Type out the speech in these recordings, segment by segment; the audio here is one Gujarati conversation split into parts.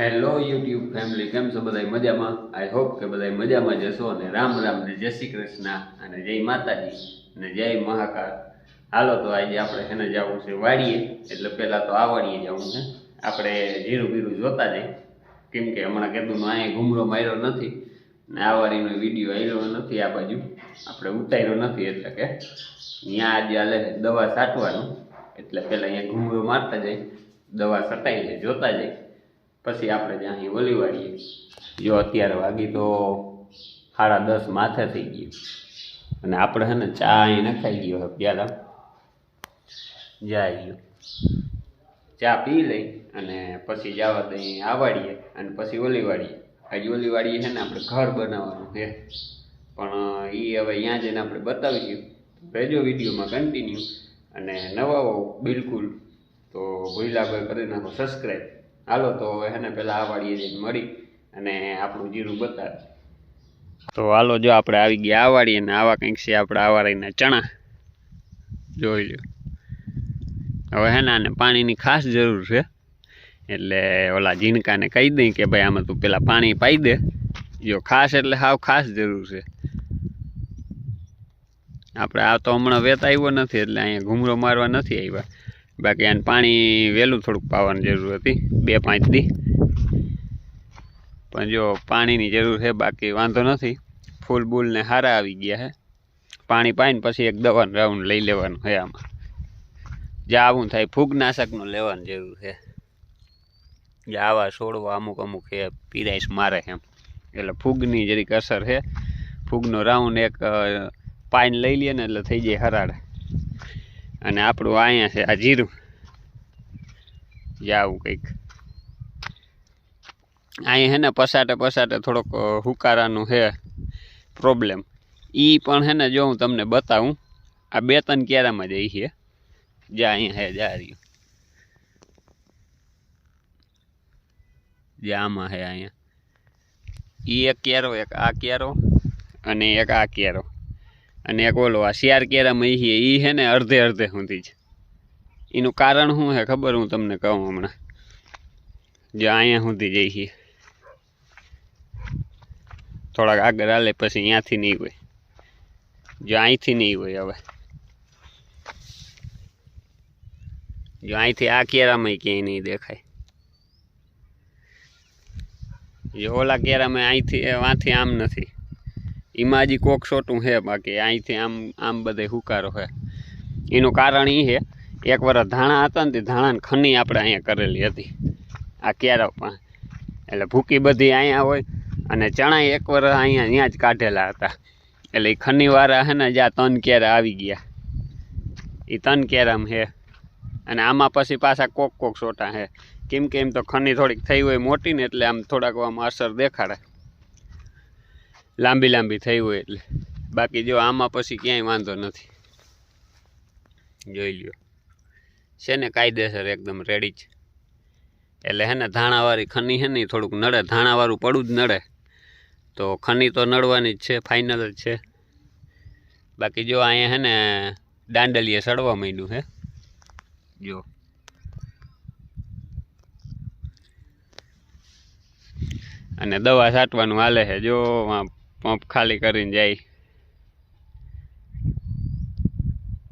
હેલો યુટ્યુબ ફેમિલી કેમ છો બધા મજામાં? આઈ હોપ કે બધા મજામાં જશો અને રામ રામ ને જય શ્રી કૃષ્ણ અને જય માતાજી અને જય મહાકાળ હાલો તો આજે આપણે એને જવું છે વાડીએ. એટલે પહેલાં તો આ વાડીએ જવું છે. આપણે જીરું બીરું જોતા જઈએ. કેમ કે હમણાં કીધું અહીંયા ઘૂમરો માર્યો નથી ને આ વાડીનો વીડિયો આવ્યો નથી આ બાજુ. આપણે ઉતાર્યો નથી એટલે કે અહીંયા આજે હાલે દવા છાંટવાનું એટલે પહેલાં અહીંયા ઘૂમરો મારતા જાય દવા છટાઈ જાય જોતા જાય પછી આપણે જ્યાં અહીં ઓલી વાળીએ જો અત્યારે વાગી તો સાડા દસ માથે થઈ ગયું. અને આપણે છે ને ચા અહીં નખાઈ ગયો છે પ્યાલા જાય ગયો. ચા પી લઈ અને પછી જવા દઈ આ વાળીએ અને પછી ઓલી વાળીએ હજી ઓલી વાળીએ છે ને આપણે ઘર બનાવવાનું છે. પણ એ હવે ત્યાં જઈને આપણે બતાવીશું. રહેજો વિડીયોમાં કન્ટિન્યુ અને નવા બિલકુલ. તો ભૂલા ભાઈ કરી નાખો સબસ્ક્રાઈબ હાલો, તો હવે હે ને પહેલાં આ વાડીએ જઈને મળી અને આપણું જીરું બતાવે તો હાલો, જો આપણે આવી ગયા આ વાડીએ ને આવા કંઈક છે આપણે આ વાડીના ચણા. જોઈ લો હવે હે ને પાણીની ખાસ જરૂર છે. એટલે ઓલા ઝીણકાને કહી દઈ કે ભાઈ, આમાં તું પેલા પાણી પાઈ દે. જો ખાસ એટલે હાવ ખાસ જરૂર છે. આપણે આ તો હમણાં વેત આવ્યો નથી, એટલે અહીંયા ઘૂમરો મારવા નથી આવ્યા. બાકી આને પાણી વહેલું થોડુંક પાવાની જરૂર હતી, બે પાંચ દી પણ જો પાણીની જરૂર છે, બાકી વાંધો નથી. ફૂલ બૂલને હારા આવી ગયા છે. પાણી પાઈને પછી એક દવાનું રાઉન્ડ લઈ લેવાનું છે આમાં. જ્યાં આવું થાય, ફૂગનાશકનું લેવાની જરૂર છે. જે આવા છોડવા અમુક અમુક છે પીરાઈશ મારે એમ. એટલે ફૂગની જરીક અસર છે. ફૂગનો રાઉન્ડ એક પાઈન લઈ લઈએ ને એટલે થઈ જાય હરાડ અને આપણું અહીંયા છે આ જીરું. જાવું કંઈક. અહીંયા હે ને પસાટે પસાટે થોડોક હુકારાનું છે પ્રોબ્લેમ એ પણ હે ને જો હું તમને બતાવું, આ બે ત્રણ કેરામાં જઈ છે. જે અહીંયા હે જા રહ્યું. જે આમાં હે અહીંયા. એ એક કેરો, એક આ કેરો અને એક આ કેરો. અને એક ઓલો આ શિયાર કેરામાં ઈ એ છે ને અડધે અડધે સુધી જ એનું કારણ શું છે ખબર હું તમને કહું હમણાં. જો અહીંયા સુધી જઈ છીએ. થોડાક આગળ હાલે પછી અહીંયાથી નહીં હોય. જો અહીંથી નહીં હોય હવે. જો અહીંથી આ કેરામાં ક્યાંય નહીં દેખાય. જો ઓલા કેરામાં અહીંથી વાંથી આમ નથી. એમાં હજી કોક છોટું છે, બાકી અહીંથી આમ આમ બધે હુકારો છે. એનું કારણ એ છે, એક વાર ધાણા હતા ને તે ધાણાની ખની આપણે અહીંયા કરેલી હતી. આ કેરા પણ. એટલે ભૂકી બધી અહીંયા હોય અને ચણા એક વાર અહીંયા અહીંયા જ કાઢેલા હતા. એટલે એ ખનીવાળા છે ને જ્યાં તન કેરા આવી ગયા. એ તન કેરામ છે? અને આમાં પછી પાછા કોક કોક છોટા છે. કેમ કે એમ તો ખની થોડીક થઈ હોય મોટી ને એટલે આમ થોડાક આમ અસર દેખાડે. લાંબી લાંબી થઈ હોય એટલે. બાકી જો આમાં પછી ક્યાંય વાંધો નથી. જોઈ લ્યો. છે ને કાયદેસર એકદમ રેડી જ. એટલે હે ને ધાણાવાળી ખની હે ને થોડુંક નડે. ધાણાવાળું પડું જ નડે. તો ખની તો નડવાની જ છે ફાઇનલ જ છે. બાકી જો અહીંયા હે ને દાંડલીએ સડવા માંડ્યું હે. જો. અને દવા છાંટવાનું હાલે છે. જો પંપ ખાલી કરીને જાય.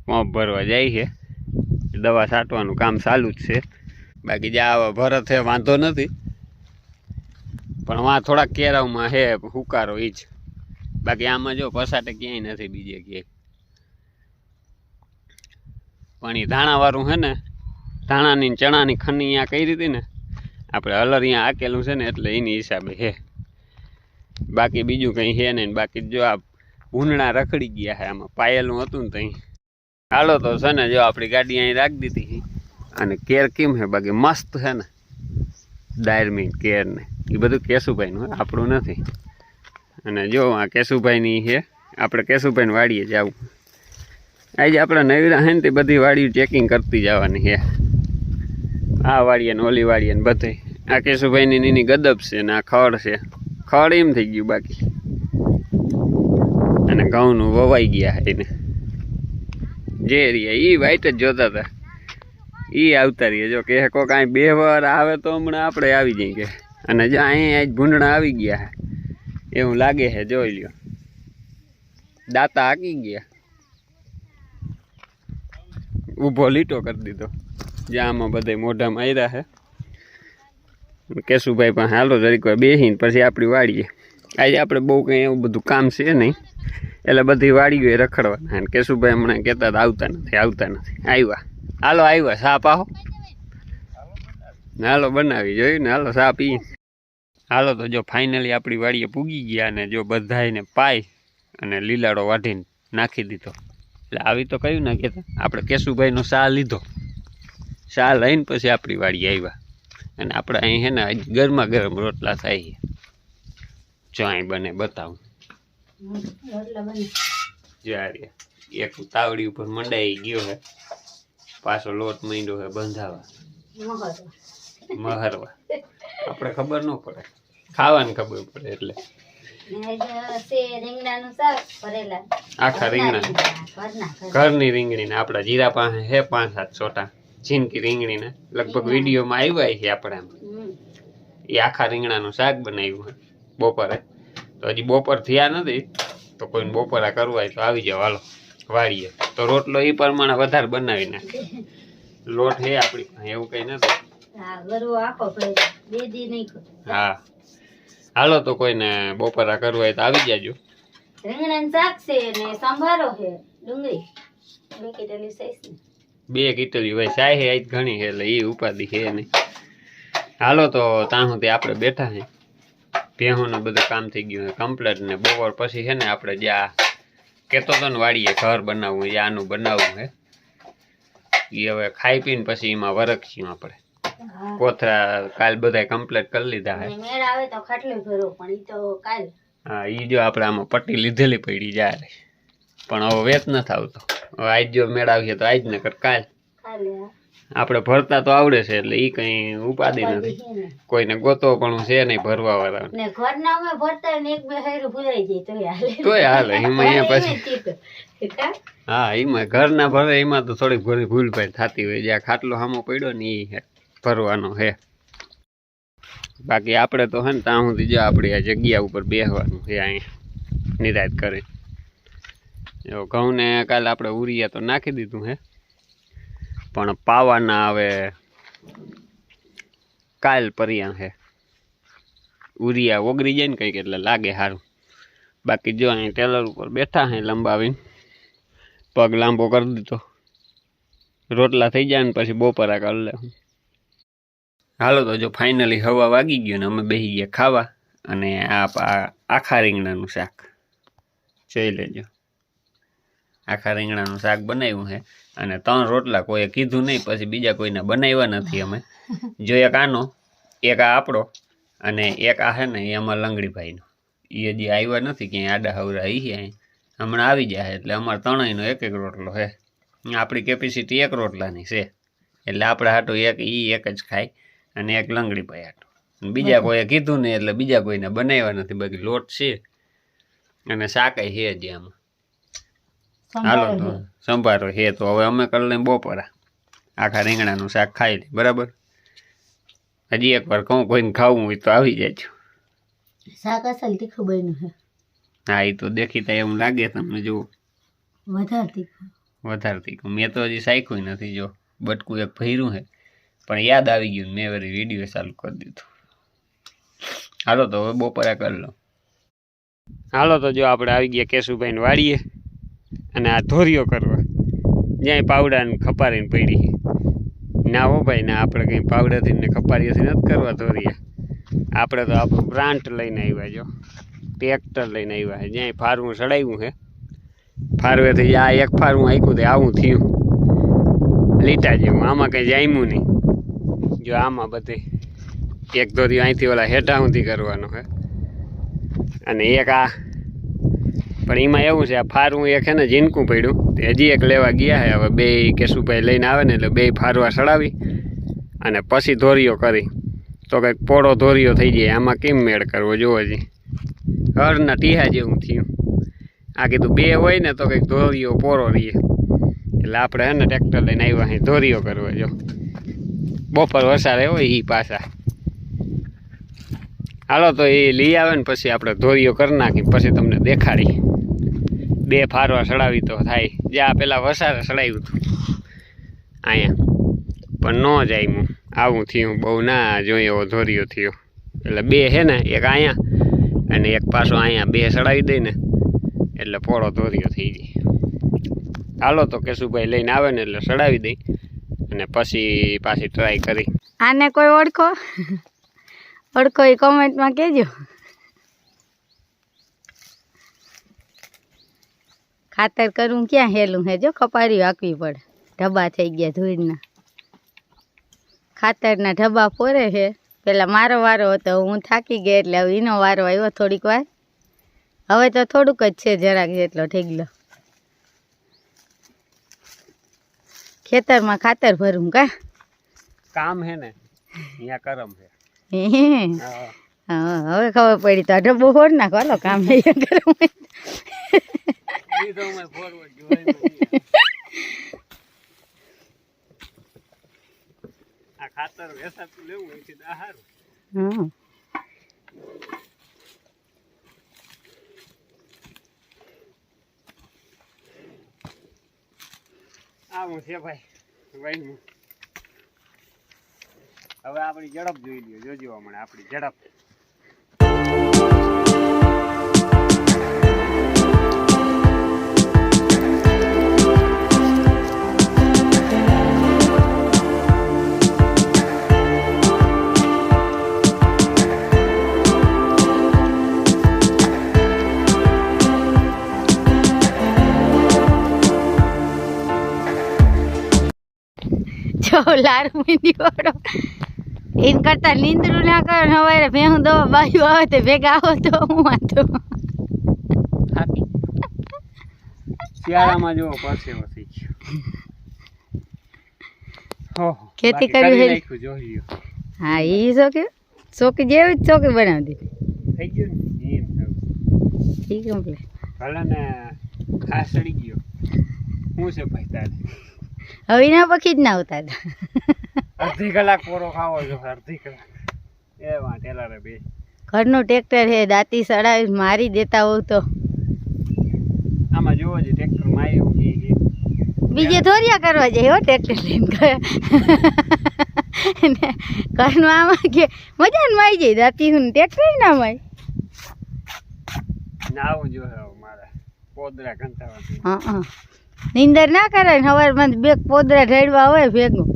પંપ ભરવા જાય છે. દવા છાંટવાનું કામ ચાલુ જ છે. બાકી જ્યાં ભરત છે, વાંધો નથી. પણ વાં થોડાક કેરાવમાં છે, હુકારો એ જ. બાકી આમાં જો પસાટે ક્યાંય નથી બીજે ક્યાંય. પણ એ ધાણાવાળું છે ને, ધાણાની ચણાની ખની અહીંયા કરી હતી ને, આપણે હલર અહીંયા આકેલું છે ને, એટલે એની હિસાબે છે. બાકી બીજું કંઈ છે નહીં બાકી જો આ ભૂંડણા રખડી ગયા છે, આમાં પાયેલું હતું ને ત્યાં હાલો તો છે ને જો આપણી ગાડી અહીં રાખી દીધી અને કેર કેમ છે? બાકી મસ્ત છે ને. ડાયરમીન કેર ને એ બધું કેશુભાઈનું આપણું નથી. અને જો આ કેશુભાઈની છે, આપણે કેશુભાઈને વાડીએ જવું. આજે આપણે નવીરા હે ને તે બધી વાડીઓ ચેકિંગ કરતી જવાની છે. આ વાડીએ ને ઓલી વાડીએ ને બધે. આ કેશુભાઈની નીની ગદબ છે ને આ ખડ છે. ખડ એમ થઈ ગયું બાકી. અને ઘઉંનું વવાઈ ગયા એને. જે રહ્યા એ વાઈટ જ જોતા હતા. એ આવતા રહીએ જો કે કો કાંઈ બે વાર આવે તો હમણાં આપણે આવી જઈએ કે. અને જો અહીંયા જ ભૂંડણા આવી ગયા છે. એવું લાગે છે, જોઈ લ્યો. દાંતા હાકી ગયા. ઊભો લીટો કરી દીધો. જ્યાં આમાં બધા મોઢામાં આવ્યા છે. કેશુભાઈ પણ હાલો જરીક બેસીને પછી આપણી વાડીએ. આજે આપણે બહુ કંઈ એવું બધું કામ છે નહીં. એટલે બધી વાડીઓ રખડવાના. અને કેશુભાઈ હમણાં કહેતા હતા, આવતા નથી આવતા નથી. આવ્યા હાલો આવ્યા સાપ પાહો હાલો, બનાવી જોયું ને? હાલો, સાપ પી હાલો, તો જો ફાઇનલી આપણી વાડીએ પૂગી ગયા અને જો બધાને પાય અને લીલાડો વાઢીને નાખી દીધો. એટલે આવી તો કયું ના કહેતા? આપણે કેશુભાઈનો શાહ લીધો. શાહ લઈને પછી આપણી વાડીએ આવ્યા અને આપણે અહીં છે ને ગરમા ગરમ રોટલા થાય જો અહીં બને બતાવું. જ્યારે એક તાવડી ઉપર મંડાઈ ગયો છે પાછો લોટ માંડ્યો હે બંધાવા. મહરવા. આપણે ખબર ન પડે. ખાવાની ખબર પડે એટલે. આખા રીંગણા. ઘરની. રીંગણી રીંગણીને આપણા જીરા પાસે હે પાંચ સાત છોટા ઝીનકી રીંગણીને. લગભગ વિડીયોમાં આવ્યા છે આપણે આમ એ આખા રીંગણાનું શાક બનાવ્યું બપોરે. તો હજી બપોર થયા નથી તો કોઈને બપોરા કરવા હોય તો આવી જાવ હાલો વાળીએ. તો રોટલો એ પ્રમાણે વધારે બનાવી નાખે. લોટ હે આપણી પાસે એવું કંઈ નથી. હા હાલો તો કોઈને બપોરા કરવું હોય તો આવી જાજો. રીંગણાનું શાક છે ને સંભારો છે. ડુંગળી. મૂકી દેલી સાઈઝ બે કીટલી હોય સાહે આજ ઘણી છે એટલે એ ઉપાધિ છે નહીં. હાલો તો ત્યાં સુધી આપણે બેઠા છે ભેહોનું બધું કામ થઈ ગયું છે કમ્પ્લેટ ને બપોર પછી છે ને આપણે જ્યાં કહેતો હતો ને વાડીએ ઘર બનાવવું એ આનું બનાવવું છે એ હવે ખાઈ પીને પછી એમાં વરખશું આપણે. કોથરા કાલ બધા કમ્પ્લેટ કરી લીધા છે મેળ આવે તો ખાટલું ભરો પણ ઈ તો કાલ. હા એ જો આપણે આમાં પટ્ટી લીધેલી પડી જાય. પણ હવે વેત નથી આવતો આજ જો મેળાવીએ તો આજ ને કર કાલ. આપણે ભરતા તો આવડે છે એટલે એ કંઈ ઉપાધિ નથી. કોઈને ગોતો પણ છે નહીં ભરવા વાળા ને ઘરના અમે ભરતા ને એક બે હાયરું ભૂલાઈ જાય તોય હાલે. તો હાલે એમાં અહીંયા પછી? હા? એમાં ઘરના ભરે એમાં તો થોડીક ઘણી ભૂલ ભાઈ થતી હોય. જ્યાં ખાટલો સામો પડ્યો ને એ ભરવાનો હે બાકી આપણે તો હે ને ત્યાં સુધી જો આપણી આ જગ્યા ઉપર બેસવાનું છે અહીંયા નિરાત કરે. જો, ઘઉંને કાલે આપણે ઉરિયા તો નાખી દીધું હે. પણ પાવાના હવે કાલ પર્યા હે. ઉરિયા ઓગળી જાય ને કંઈક એટલે લાગે સારું બાકી જો અહીં ટેલર ઉપર બેઠા હે લંબાવીને. પગ લાંબો કરી દીધો. રોટલા થઈ જાય ને પછી બપોરા કરી લે હાલો તો જો ફાઇનલી હવા વાગી ગયો ને અમે બેસી ગયા ખાવા. અને આ આખા રીંગણાનું શાક. જોઈ લેજો. આખા રીંગણાનું શાક બનાવ્યું છે. અને ત્રણ રોટલા કોઈએ કીધું નહીં પછી બીજા કોઈને બનાવ્યા નથી અમે. જો એક આનો એક આ આપણો અને એક આ છે ને એ અમારા લંગડીભાઈનો. એ હજી આવ્યા નથી ક્યાંય આડા હવરા એ અહીં. હમણાં આવી જાય એટલે અમારે ત્રણેયનો એક એક રોટલો છે. આપણી કેપેસિટી એક રોટલાની છે. એટલે આપણે હાટો એક એ એક જ ખાય અને એક લંગડીભાઈ હાટો. બીજા કોઈએ કીધું નહીં એટલે બીજા કોઈને બનાવ્યા નથી. બાકી લોટ છે અને શાકાય છે હજી આમાં. હાલો તો સંભારો હે તો હવે અમે કરી લઈએ બપોરા. આખા રીંગણાનું શાક ખાઈ લઈએ બરાબર? હજી એકવાર કહું કોઈને ખાવું હોય તો આવી જાય શાક અસલ તીખું બન્યું છે હા એ તો દેખીતા એવું લાગે તમને જો વધારે તીખું વધારે તીખું મેં તો હજી સાયખું નથી જો. બટકું એક ભર્યું છે. પણ યાદ આવી ગયું મેં વળી વીડિયો ચાલુ કરી દીધું. હાલો તો હવે બપોરે કરી લો હાલો તો જો આપણે આવી ગયા કેશુભાઈને વાડીએ અને આ ધોરીઓ કરવા. જ્યાંય પાવડાને ખપારીને પડી ના હો ભાઈ, ના, આપણે કંઈ પાવડાથી ને ખપારીઓથી નથી કરવા ધોરિયા આપણે તો આપણું પ્લાન્ટ લઈને આવ્યા જો. ટ્રેક્ટર લઈને આવ્યા છે. જ્યાંય ફારવું ચડાવ્યું છે. ફારવેથી આ એક ફારવું આખ્યું તે આવું થયું. લીટા જેવું. આમાં કંઈ જામ્યું નહીં. જો આમાં બધે એક ધોરી અહીંથી ઓલા હેઠા સુધી કરવાનો છે. અને એક આ પણ એમાં એવું છે, આ ફારવું એક છે ને ઝીનકું પડ્યું. તો હજી એક લેવા ગયા છે, હવે બે કેશુભાઈ લઈને આવે ને એટલે બે ફારવા ચડાવી અને પછી ધોરીઓ કરી. તો કંઈક પોળો ધોરીઓ થઈ જાય, આમાં કેમ મેળ કરવો જોવો હજી હરના ટીહા જેવું થયું. આ કીધું બે હોય ને તો કંઈક ધોરીઓ પોરો રહીએ. એટલે આપણે હે ને ટ્રેક્ટર લઈને આવ્યા અહીં ધોરીઓ કરવા જો. બપોર વરસાદ હોય એ પાછા. હાલો, તો એ લઈ આવે ને પછી આપણે ધોરીઓ કરી નાખી પછી તમને દેખાડી. બે ફારવા સડાવી તો થાય. જે આ પેલા વસારે સડાવ્યું હતું. અહીંયા. પણ ન જાય હું આવું થયું, બહુ ના જોઈએ એવો ધોરીઓ થયો. એટલે બે છે ને, એક અહીંયા અને એક પાછો અહીંયા. બે સડાવી દઈ ને, એટલે પોળો ધોરીઓ થઈ જાય. હાલો, તો કેશુભાઈ લઈને આવે ને એટલે સડાવી દઈ અને પછી પાછી ટ્રાય કરી. આને કોઈ ઓળખો? ઓળખો એ કોમેન્ટમાં કહેજો. ખાતર કરવું ક્યાં હેલું હે? જો કપારી હાંકવી પડે. ઢબા થઈ ગયા ધૂળના. ખાતરના ઢબા પોરે છે પહેલાં મારો વારો હતો હું થાકી ગઈ એટલે હવે એનો વારો આવ્યો થોડીક વાર. હવે તો થોડુંક જ છે જરાક જેટલો ઠેગલો ખેતરમાં ખાતર ભરું કા? કામ હે ને, અહીંયા કરમ છે હવે ખબર પડી તો અઢો ડબ્બો ફોડ નાખો. હાલો કામ નહીં ખાતર વેસાતું લેવું હા આવું છે ભાઈ ભાઈ હવે આપણી ઝડપ જોઈ લ્યો જોજો હમણાં આપણી ઝડપ. લારું મીંડી વાળો એન કરતા નીંદરું ના કરો ને હવે ભેહું દો બાજુ આવે તે ભેગા આવો તો હું વાંધો શિયાળામાં જો પરસેવો થઈ ગયો. ખેતી કરવી કરી હે- હા એ ચોકી ચોકી જેવી જ ચોકી બનાવી દીધી. થઈ ગયું એમ ભલે ને ચડી ગયો. હું છે ભાઈ તારે? હવે ના પખી જ ના આવતા હતા અડધી કલાક પૂરો ખાવો છો અડધી કલાક. એ વાંટેલા રે બે. ઘરનું ટ્રેક્ટર હે દાંતી સડાવી મારી દેતા હોવ તો. આમાં જોવો છે ટ્રેક્ટરમાં આવ્યું કે કે બીજે થોરિયા કરવા જાય હો ટ્રેક્ટર લઈને ઘરનું આમાં કે મજા ને માઈ જાય દાંતી હું ટ્રેક્ટર ના માય. નાવું જો હવે મારે પોદરા ઘંટાવા હા હા. નીંદર ના કરે ને સવારમાં બે પોદરા ઢળવા હોય ભેગું.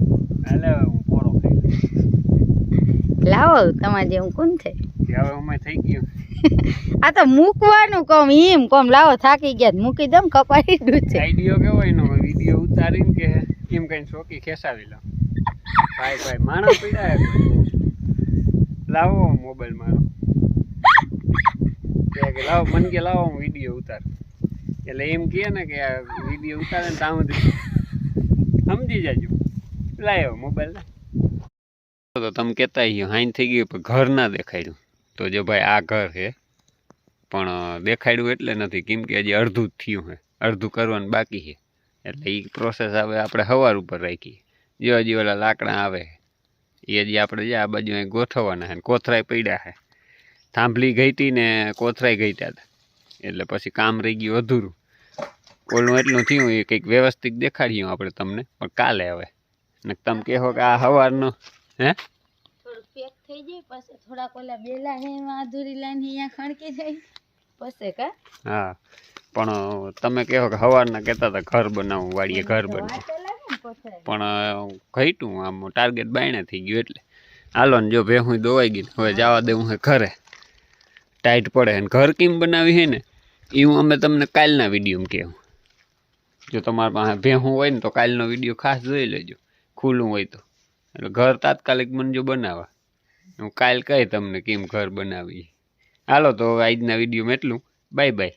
લાવો તમારે જેવું કોણ ગયું. આ તો મૂકવાનું કોમ એમ કોમ. લાવો થાકી ગયા મૂકી દમ કપાઈ દઉં છે. આઈડિયો કેવો એનો? વીડિયો ઉતારીને કે એમ કઈ શોકી ખેસાવી લો. ભાઈ ભાઈ માણસ પીડાય લાવો મોબાઈલ મારો. કે કે લાવો મન કે લાવો હું વીડિયો ઉતાર. એટલે એમ કહે ને કે આ વીડિયો ઉતારે ને ત્યાં સુધી સમજી જાજો. લાયો મોબાઈલ તો તમે કહેતા ગયો હાઈન થઈ ગયું પણ ઘર ના દેખાડ્યું. તો જો ભાઈ આ ઘર છે, પણ દેખાડ્યું એટલે નથી. કેમ કે હજી અડધું જ થયું છે અડધું કરવાનું બાકી છે. એટલે એ પ્રોસેસ હવે આપણે સવાર ઉપર રાખીએ. જો હજી ઓલા લાકડા આવે, એ હજી આપણે જે આ બાજુ અહીં ગોઠવવાના છે કોથરાય પડ્યા છે. થાંભલી ગઈ હતી ને કોથરાય ગઈ હતા એટલે પછી કામ રહી ગયું અધૂરું. ઓલું એટલું થયું, એ કંઈક વ્યવસ્થિત દેખાડ્યું આપણે તમને, પણ કાલે હવે. ને તમે કહો કે આ સવારનો હે? પેક થઈ જાય પછી થોડાક ઓલા બેલા હે માધુરી લાઈન અહીંયા ખણકી જાય. પછી કા? હા પણ તમે કહો કે સવારના કહેતા હતા ઘર બનાવવું વાડીએ ઘર બનાવવું કોથળા. પણ ઘટ્યું આમ ટાર્ગેટ બાયણે થઈ ગયું એટલે. હાલો ને જો ભેહું દોવાઈ ગઈ હવે જવા દેવું હે ઘરે. ટાઈટ પડે ને ઘર કેમ બનાવી હે ને એ હું અમે તમને કાલના વિડીયોમાં કહેવું જો તમારા પાસે ભેહું હોય ને તો કાલનો વીડિયો ખાસ જોઈ લેજો. ખુલ્લું હોય તો. એટલે ઘર તાત્કાલિક મને જો બનાવવા હું કાલ કહી તમને કેમ ઘર બનાવી હાલો તો આજના વિડીયોમાં એટલું. Bye bye.